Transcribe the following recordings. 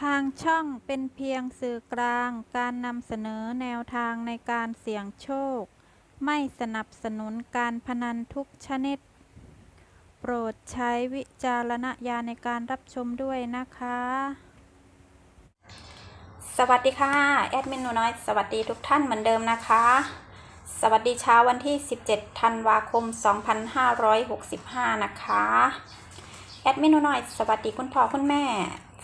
ทางช่องเป็นเพียงสื่อกลางการนำเสนอแนวทางในการเสี่ยงโชค ไม่สนับสนุนการพนันทุกชนิด โปรดใช้วิจารณญาณในการรับชมด้วยนะคะ สวัสดีค่ะ แอดมินหนูน้อย สวัสดีทุกท่านเหมือนเดิมนะคะ สวัสดีเช้าวันที่ 17 ธันวาคม 2565 นะคะ แอดมินหนูน้อย สวัสดีคุณพ่อคุณแม่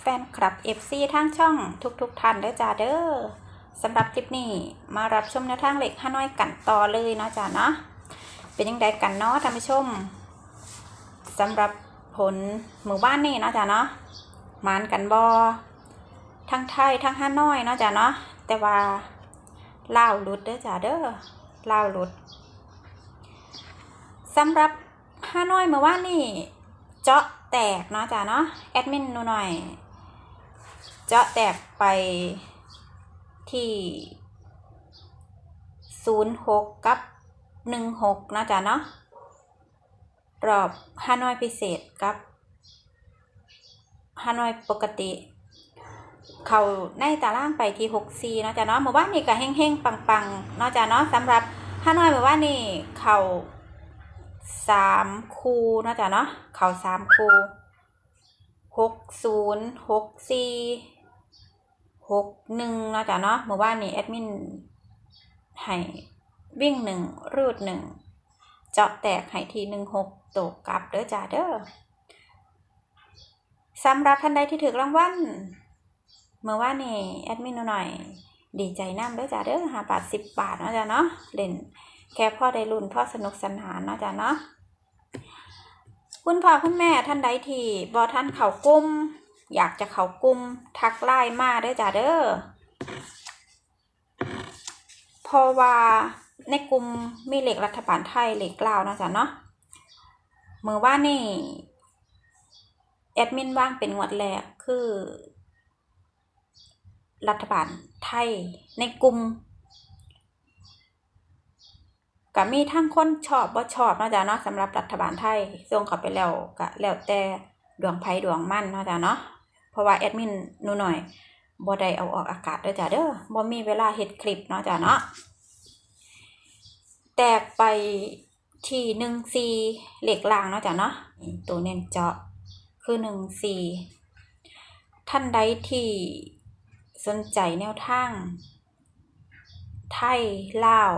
แฟนคลับ FC ทางช่องทุกๆทท่านเด้อจ้าเด้อสำหรับคลิปนี้มารับชมแนวทางเหล็กห้าน้อยกันต่อเลยเนาะจ้าเนาะเป็นยังไงกันเนาะท่านผู้ชมสำหรับผลหมู่บ้านนี่เนาะจ้าเนาะมานกันบอทั้งไทยทั้งฮานอยเนาะจ้ะเนาะแต่ว่าเล่าหลุดเด้อจ้ะเด้อเล่าหลุดสำหรับฮานอยเมื่อวานนี่เจาะแตกเนาะจ้ะเนาะแอดมินหนูหน่อย จะแตกไปที่ศูนย์หกกับหนึ่งหกนะจ้ะเนาะรอบฮานอยพิเศษกับฮานอยปกติ เขาในตารางไปที่หกซีเนาะจ้ะเนาะเมื่อวานนี้ก็เฮงๆปังๆเนาะจ้ะเนาะสำหรับฮานอยเมื่อวานนี้เขาสามคูเนาะจ้ะเนาะเขาสามคูหกศูนย์หกสี่ หกหนึ่งเนาะจ้ะเนาะเมื่อวานนี้แอดมินให้วิ่งหนึ่งรูดหนึ่งเจาะแตกให้ทีหนึ่งหกตกกลับเด้อจ้ะเด้อสำหรับท่านใดที่ถือรางวัลเมื่อวานี่แอดมินหน่อยดีใจน้ำเด้วยจ้ะเด้อหาบาทสิบบาทเนาะจ้ะเนาะเล่นแค่พ่อได้รุ่นพ่อสนุกสนานเนาะจ้ะเนาะคุณพ่อคุณแม่ท่านใดที่บอท่านเข่ากุ้ม อยากจะเขากุ้มทักไลน์มาเด้อจ้ะเด้อเพราะว่าในกลุ่มมีเหล็กรัฐบาลไทยเหล็กลาวนะจ้ะเนาะเมื่อว่านี่แอดมินว่างเป็นงวดแรกคือ รัฐบาลไทยในกลุ่มก็มีทั้งคนชอบบ่ชอบเนาะจ้ะเนาะสำหรับรัฐบาลไทยส่งเข้าไปแล้วก็แล้วแต่ดวงไพ่ดวงมั่นเนาะจ้ะเนาะ เพราะว่าแอดมินหนูหน่อยบ่ได้เอาออกอากาศเด้อจ้ะเด้อบ่มีเวลาเฮ็ดคลิปเนาะจ้ะเนาะแตกไปที่หนึ่งซีเหล็กลางเนาะจ้ะเนาะตัวเน้นเจาะคือหนึ่งซีท่านใดที่สนใจแนวทาง ไทยลาว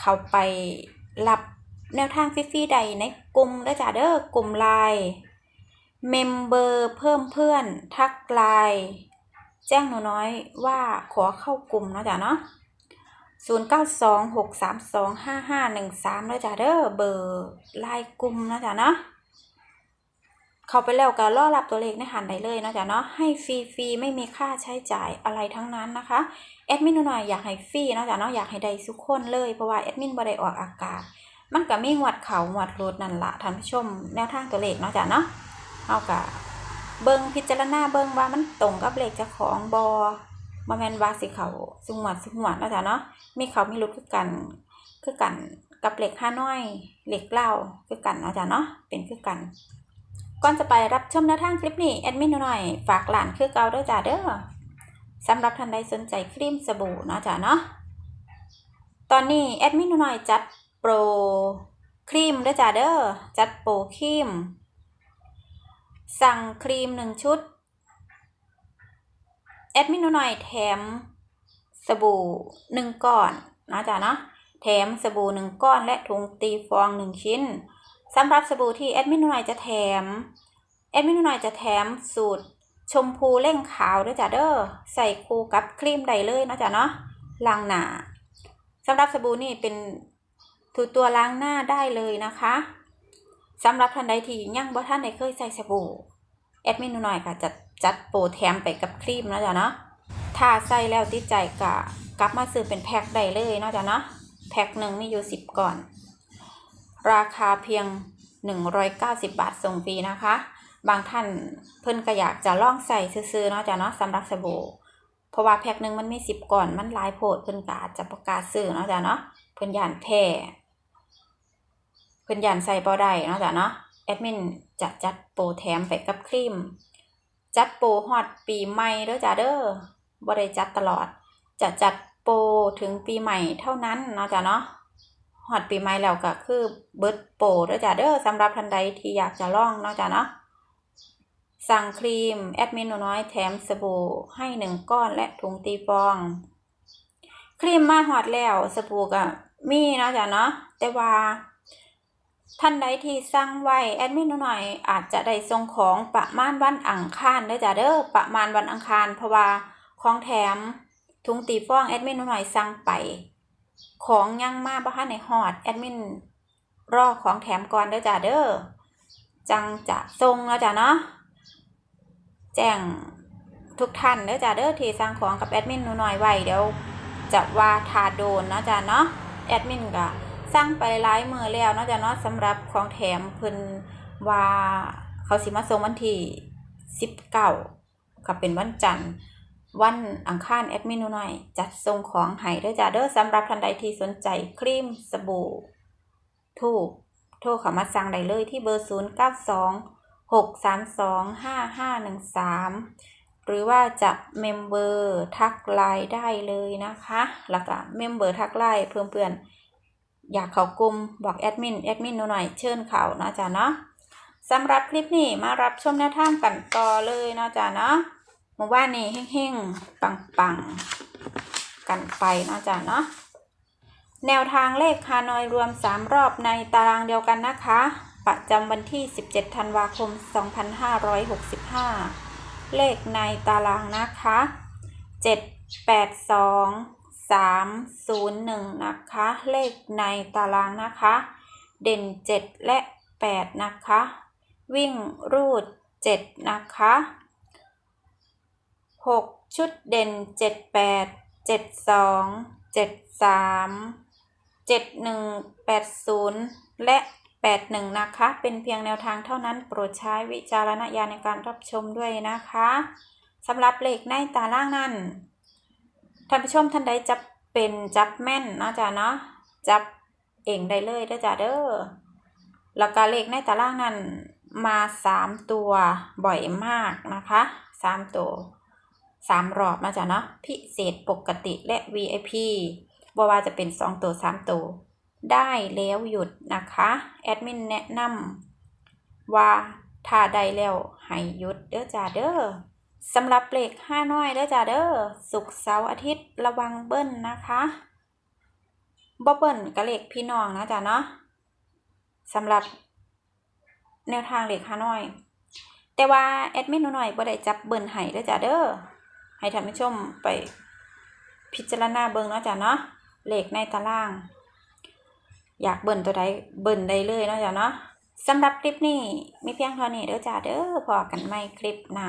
เข้าไปรับแนวทางฟรีๆใดในกลุ่มได้อจ้าเด้อกลุ่มไลน์ เมมเบอร์เพิ่มเพื่อนทักไลน์แจ้งหนูน้อยว่าขอเข้ากลุ่มนะจ้ะเนาะ0 9 2 6 3 2 5 5 1 3แล้วจ้ะเด้อเบอร์ไลน์กลุ่มนะจ้ะเนาะเข้าไปแล้วก็รอรับตัวเลขในหันได้เลยนะจ๊ะเนาะให้ฟรีๆไม่มีค่าใช้จ่ายอะไรทั้งนั้นนะคะแอดมินหน่อยอยากให้ฟรีนะจ๊ะเนาะอยากให้ได้ทุกคนเลยเพราะว่าแอดมินบ่ได้ออกอากาศ มันก็มีงวดเขางวดรถนั่นละท่านผู้ชมแนวทางตัวเลขเนาะจ๊ะเนาะ เอากะเบิ่งพิจารณาเบิ่งว่ามันตรงกับเลขเจ้าของบอมาแมนว่าสิเขาสุงหวัดสุงหวัดเนาะจ๊ะเนาะมีเขามีรุดคือกันคือกันกับเหลขห้าน้อยเหลขเล่าคือกันเนาะจ๊ะเนาะเป็นคือกันก่อนจะไปรับชมแนวทางคลิปนี้แอดมินหน่อยฝากหลานคือเก่าด้วยจ้าเด้อสำหรับท่านใดสนใจครีมสบู่เนาะจ้าเนาะตอนนี้แอดมินหน่อยจัดโปรครีมด้วยจ้าเด้อจัดโปรครีม สั่งครีมหนึ่งชุด แอดมินหน่อยแถมสบู่หนึ่งก้อนนะจ้าเนาะแถมสบู่หนึ่งก้อนและถุงตีฟองหนึ่งชิ้นสำหรับสบู่ที่แอดมินหน่อยจะแถมแอดมินหน่อยจะแถมสูตรชมพูเร่งขาวด้วยจ้ะเด้อใส่คู่กับครีมใดเลยนะจ้ะเนาะล้างหน้าสำหรับสบู่นี่เป็นถูตัวล้างหน้าได้เลยนะคะ สำหรับท่านใดที่ยังบ่ท่านใดเคยใส่สบู่แอดมินหน่อยก็จะจัดโปรแถมไปกับครีมนะจ้ะเนาะถ้าใส่แล้วติดใจก็กลับมาซื้อเป็นแพ็คได้เลยเนาะจ้ะเนาะแพ็คหนึ่งมีอยู่สิบก่อน ราคาเพียง 190 บาทส่งฟรีนะคะ บางท่านเพิ่นก็อยากจะลองใส่ซื้อๆเนาะจ้ะเนาะสำหรับสบู่เพราะว่าแพ็คหนึ่งมันมี10ก่อนมันหลายโพดเพิ่นก็อาจจะประกาศซื้อเนาะจ้ะเนาะเพิ่นย่านแพ้ เพิ่นยานใส่บ่ได้เนาะจ้ะเนาะแอดมินจะจัดโปรแถมไปกับครีม จัดโปรฮอดปีใหม่เด้อจ้าเด้อบ่ได้จัดตลอด จะจัดโปรถึงปีใหม่เท่านั้นเนาะจ้ะเนาะฮอดปีใหม่แล้วก็คือเบิร์ดโปรเด้อจ้าเด้อสำหรับท่านใดที่อยากจะลองเนาะจ้ะเนาะสั่งครีม แอดมินน้อยแถมสบู่ให้หนึ่งก้อนและถุงตีฟอง ครีมมาฮอดแล้วสบู่ก็มีเนาะจ้ะเนาะแต่ว่า ท่านใดที่สั่งไว้แอดมินหน่อยอาจจะได้ส่งของประมาณวันอังคารเด้อจ้ะเด้อประมาณวันอังคารเพราะว่าของแถมถุงตีฟองแอดมินหน่อยสั่งไป ของยังมาบ่ทันในฮอดแอดมินรอของแถมก่อนเด้อจ้ะเด้อจังจะส่งเนาะจ้ะเนาะแจ้งทุกท่านเด้อจ้ะเด้อที่สั่งของกับแอดมินหน่อยไว้เดี๋ยวจะว่าทาโดนเนาะจ้ะเนาะแอดมินก็ สั่งไปหลายมือแล้วนาะจ้ะเนาะสำหรับของแถมเพิ่นว่าเขาสิมาส่งวันที่สิบเก้าก็เป็นวันจันทร์วันอังคารแอดมินหน่อย จัดส่งของให้ด้อจ้ะเด้อสำหรับท่านใดที่สนใจครีมสบู่ทูบโทรเข้ามาสั่งได้เลยที่เบอร์ 0 9 2 6 3 2 5 5 1 3 หรือว่าจะเมมเบอร์ทักไลน์ได้เลยนะคะ แล้วก็เมมเบอร์ทักไลน์เพิ่มเพื่อน อยากเข้ากลุ่มบอกแอดมินแอดมินหนูหน่อยเชิญเขาเนาะจ้ะเนาะสำหรับคลิปนี้มารับชมแนวทางกันต่อเลยเนาะจ้ะเนาะหมู่บ้านนี้เฮ่งๆ ปังๆ กันไปเนาะจ้ะเนาะแนวทางเลขคานอยรวม 3 รอบในตารางเดียวกันนะคะ ประจำวันที่ 17 ธันวาคม 2565 เลขในตารางนะคะ 7 8 2 สามศูนย์หนึ่งนะคะ เลขในตารางนะคะ เด่นเจ็ดและแปดนะคะ วิ่งรูดเจ็ดนะคะหกชุดเด่นเจ็ดแปดเจ็ดสองเจ็ดสามเจ็ดหนึ่งแปดศูนย์และแปดหนึ่งนะคะ เป็นเพียงแนวทางเท่านั้นโปรดใช้วิจารณญาณในการรับชมด้วยนะคะสำหรับเลขในตารางนั้น ท่านผู้ชมท่านใดจับเป็นจับแม่นนะจ้ะเนาะจับเองได้เลยเด้อจ้ะเด้อแล้วก็เลขในตารางนั้นมาสามตัวบ่อยมากนะคะสามตัวสามรอบนะจ๊ะเนาะพิเศษปกติและ VIP บ่ว่าจะเป็นสองตัวสามตัวได้แล้วหยุดนะคะ แอดมินแนะนำว่าถ้าได้แล้วให้หยุดเด้อจ้ะเด้อ สำหรับเลขห้าน้อยเด้อจ้าเด้อศุกร์เสาร์อาทิตย์ระวังเบิ้ลนะคะบ่เบิ้ลกับเลขพี่น้องนะจ้าเนาะสำหรับแนวทางเลขห้าน้อย แต่ว่าแอดมินหนูหน่อยบ่ได้จับเบิ้ลให้เด้อจ้าเด้อให้ท่านผู้ชมไปพิจารณาเบิ่งเนาะจ้าเนาะเลขในตาราง อยากเบิ่นตัวใดเบิ่นได้เลยเนาะจ้าเนาะสำหรับคลิปนี้มีเพียงเท่านี้เด้อจ้าเด้อพอกันใหม่คลิปหน้า